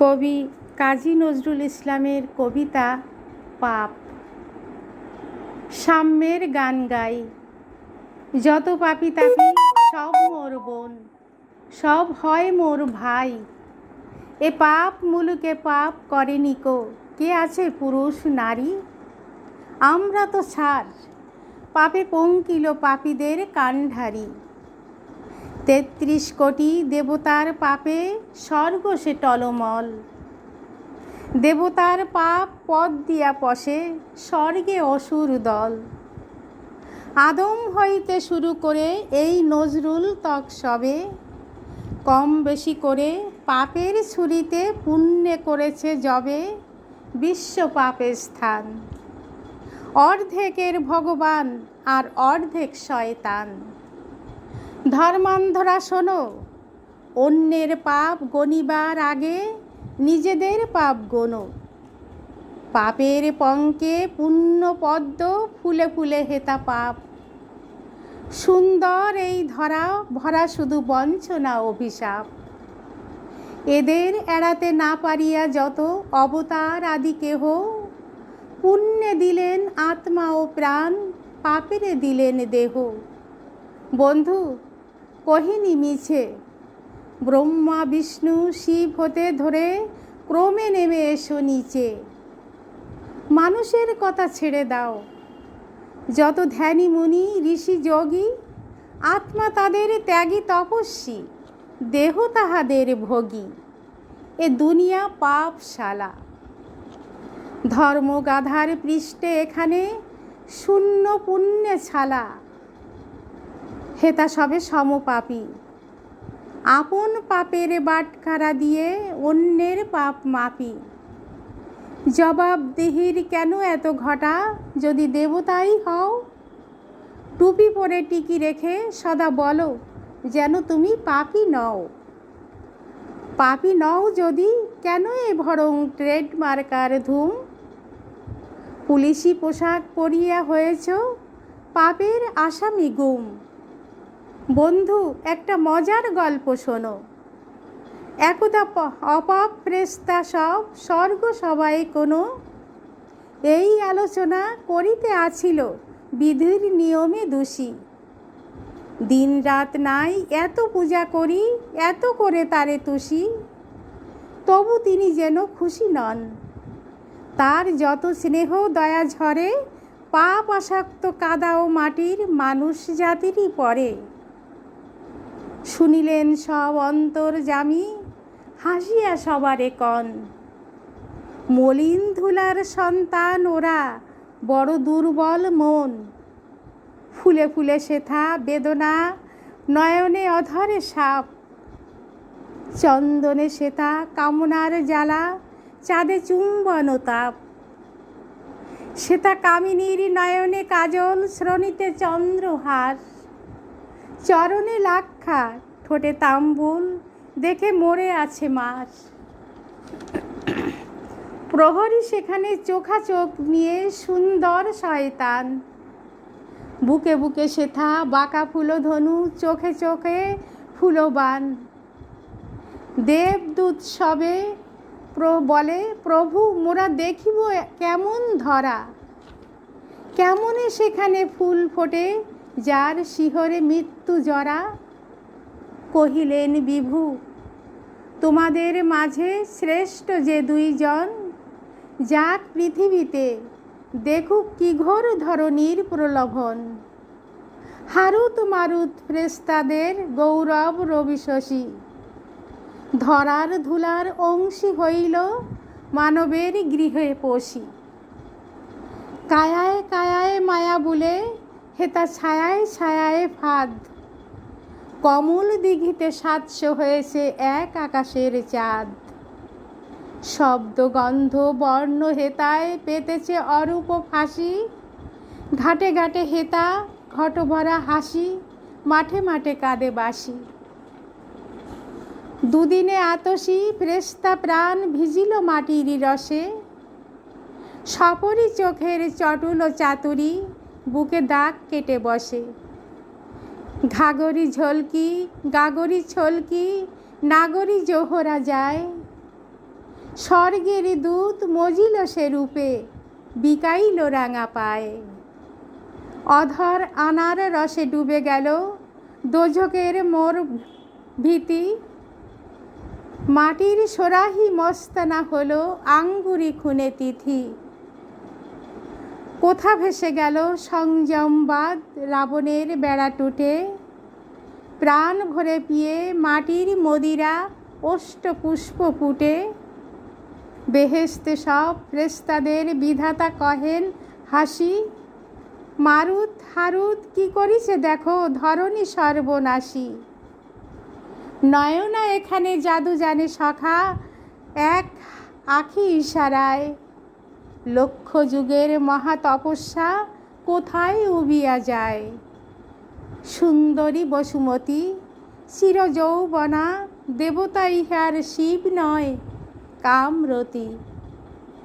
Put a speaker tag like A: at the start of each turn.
A: কবি কাজী নজরুল ইসলামের কবিতা পাপ। সাম্যের গান গাই। যত পাপি তাপি, সব মোর বোন, সব হয় মোর ভাই। এ পাপ মুলুকে পাপ করে নিকো কে আছে পুরুষ নারী? আমরা তো ছাড় পাপে পঙ্কিল পাপীদের কান্ডারি তেত্রিশ কোটি দেবতার পাপে স্বর্গ সে টলমল। দেবতার পাপ পদ দিয়া পশে স্বর্গে অসুর দল। আদম হইতে শুরু করে এই নজরুল তক সবে, কম বেশি করে পাপের ছুরিতে পুণ্যে করেছে যবে বিশ্ব পাপের স্থান। অর্ধেকের ভগবান আর অর্ধেক শয়তান। ধর্মান্ধরা শোনো, অন্যের পাপ গণিবার আগে নিজেদের পাপ গোনো। পাপের পঙ্কে পুণ্য পদ্ম ফুলে ফুলে হেতা পাপ। সুন্দর এই ধরা, ভরা শুধু বঞ্চনা অভিশাপ। এদের এড়াতে না পারিয়া যত অবতার আদি কেহ, পুণ্যে দিলেন আত্মা ও প্রাণ, পাপেরে দিলেন দেহ। বন্ধু কহিনি মিছে, ব্রহ্মা, বিষ্ণু, শিব হতে ধরে ক্রমে নেমে এসো নিচে। মানুষের কথা ছেড়ে দাও। যত ধ্যানী মুনি, ঋষি, যোগী, আত্মা তাদের ত্যাগী তপস্বী, দেহ তাহাদের ভোগী। এ দুনিয়া পাপশালা। ধর্মগাধার পৃষ্ঠে এখানে শূন্য পুণ্যে ছালা হেতা সবে সমপাপী। আপন পাপের বাটখারা দিয়ে অন্যের পাপ মাপি। জবাবদিহির কেন এত ঘটা? যদি দেবতাই হও, টুপি পরে টিকি রেখে সদা বলো যেন তুমি পাপি নও। পাপি নও যদি, কেন এ ভরং ট্রেডমার্কার ধুম? পুলিশি পোশাক পরিয়া হয়েছ, পাপের আসামি গুম। বন্ধু, একটা মজার গল্প শোনো। একদা অপাপ প্রেস্তা সব, স্বর্গ সবাই কোনো। এই আলোচনা করিতে আছিল, বিধির নিয়মে দোষী। দিন রাত নাই, এত পূজা করি, এত করে তারে তুষি। তবু তিনি যেন খুশি নন। তার যত স্নেহ দয়া ঝরে, পাপ আসক্ত কাদা ও মাটির মানুষ জাতিরই পরে। শুনিলেন সব অন্তর জামি, হাসিয়া সবারে কন। মলিন ধুলার সন্তান ওরা, বড় দুর্বল মন। ফুলে ফুলে শেথা বেদনা, নয়নে অধরে সাপ। চন্দনে শেথা কামনার জ্বালা, চাঁদে চুম্বন তাপ। শ্বেতা কামিনীর নয়নে কাজল, শ্রণীতে চন্দ্রহার চরণে লাক্ষা, ঠোঁটে তাম্বুল, দেখে মরে আছে মাস প্রহরী সেখানে চোখা চোখ নিয়ে সুন্দর শয়তান। বুকে বুকে শেথা বাঁকা ফুলো ধনু, চোখে চোখে ফুলবান। দেবদূত সবে বলে, প্রভু, মোরা দেখিব কেমন ধরা। কেমনে সেখানে ফুল ফোটে? যার শিহরে মৃত্যু জরা কহিলেন, বিভু, তোমাদের মাঝে শ্রেষ্ঠ যে দুইজন যাক পৃথিবীতে, দেখুক কি ঘোর ধরনীর প্রলোভন। হারুত মারুত ফ্রেস্তাদের গৌরব রবি শশী ধরার ধুলার অংশী হইল মানবের গৃহে পশি। কায়ায় কায়ায় মায়া বলে হেতা ছায়ায় ছায়ায় ফাঁদ। কমল দিঘিতে সাতশো হয়েছে এক আকাশের চাঁদ। শব্দ, গন্ধ, বর্ণ হেতায় পেতেছে অরূপ ফাঁসি। ঘাটে ঘাটে হেতা ঘটভরা হাসি, মাঠে মাঠে কাঁদে বাসি দুদিনে আতসী ফ্রেস্তা প্রাণ ভিজিল মাটির রসে। সপরি চোখের চটুল চাতুরি বুকে দাগ কেটে বসে। ঘাগরি ঝলকি গাগরি ছলকি নাগরি জোহরা যায়। স্বর্গের দূত মজিল সে রূপে, বিকাইল রাঙা পায়ে। অধর আনার রসে ডুবে গেল দোজকের মোর ভীতি। মাটির সোরাহি মস্তানা হলো আঙ্গুরি খুনে তিথি। কোথা ভেসে গেল সংযমবাদ রাবণের বেড়া টুটে প্রাণ ভরে পিয়ে মাটির মদিরা অষ্টপুষ্প ফুটে। বেহেস্তে সব প্রেস্তাদের বিধাতা কহেন হাসি, মারুত হারুত কি করিছে দেখো ধরণী সর্বনাশী। নয়না এখানে জাদু জানে সখা, এক আখি ইশারায়। লক্ষ যুগের মহা তপস্যা কোথায় উবিয়া যায়? সুন্দরী বসুমতী, চিরযৌবনা দেবতা ইহার শিব নয়, কামরতী।